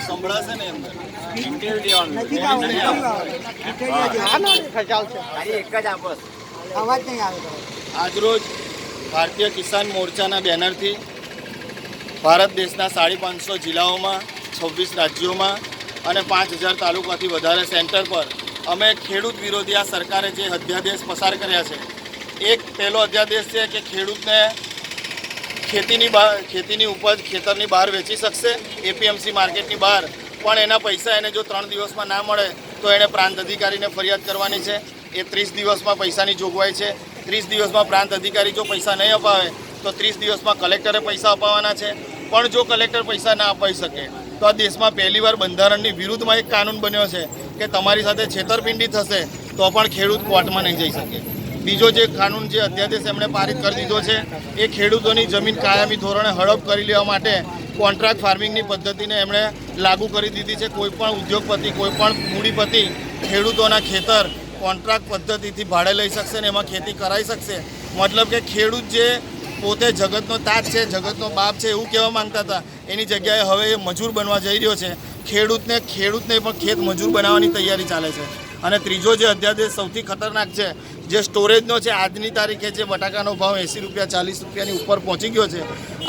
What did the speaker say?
સંભળાશે ને અંદર નજીક આવો હા ના ચાલશે અવાજ આજરોજ ભારતીય કિસાન મોરચાના બેનરથી ભારત દેશના સાડી પાંચસો જિલ્લાઓમાં, છવ્વીસ રાજ્યોમાં અને પાંચ હજાર તાલુકાથી વધારે સેન્ટર પર અમે ખેડૂત વિરોધી આ સરકારે જે અધ્યાદેશ પસાર કર્યા છે, એક પહેલો અધ્યાદેશ છે કે ખેડૂતને ખેતીની બહાર ખેતીની ઉપજ ખેતરની બહાર વેચી શકશે એપીએમસી માર્કેટની બહાર, પણ એના પૈસા એને જો ત્રણ દિવસમાં ના મળે, તો એણે પ્રાંત અધિકારીને ફરિયાદ કરવાની છે, એ ત્રીસ દિવસમાં પૈસાની જોગવાઈ છે, ત્રીસ દિવસમાં પ્રાંત અધિકારી જો પૈસા નહીં અપાવે તો ત્રીસ દિવસમાં કલેક્ટરે પૈસા અપાવવાના છે. પણ જો કલેક્ટર પૈસા ના અપાઈ શકે, તો આ દેશમાં પહેલીવાર બંધારણની વિરુદ્ધમાં એક કાનૂન બન્યો છે કે તમારી સાથે છેતરપિંડી થશે, તો પણ ખેડૂત કોર્ટમાં નહીં જઈ શકે. બીજો જે કાનૂન જે અધ્યાદેશ એમણે પારિત કરી દીધો છે, એ ખેડૂતોની જમીન કાયમી ધોરણે હડપ કરી લેવા માટે કોન્ટ્રાક્ટ ફાર્મિંગની પદ્ધતિને એમણે લાગુ કરી દીધી છે. કોઈપણ ઉદ્યોગપતિ કોઈપણ મૂડીપતિ ખેડૂતોના ખેતર કોન્ટ્રાક્ટ પદ્ધતિથી ભાડે લઈ શકશે ને એમાં ખેતી કરાવી શકશે. મતલબ કે ખેડૂત જે પોતે જગતનો તાત છે, જગતનો બાપ છે એવું કહેવા માંગતા હતા. એની જગ્યાએ હવે એ મજૂર બનવા જઈ રહ્યો છે. ખેડૂતને ખેડૂતને પણ ખેત મજૂર બનાવવાની તૈયારી ચાલે છે. અને ત્રીજો જે અધ્યાદેશ સૌથી ખતરનાક છે, જે સ્ટોરેજનો છે, આજની તારીખે જે બટાકાનો ભાવ એંસી રૂપિયા, ચાલીસ રૂપિયાની ઉપર પહોંચી ગયો છે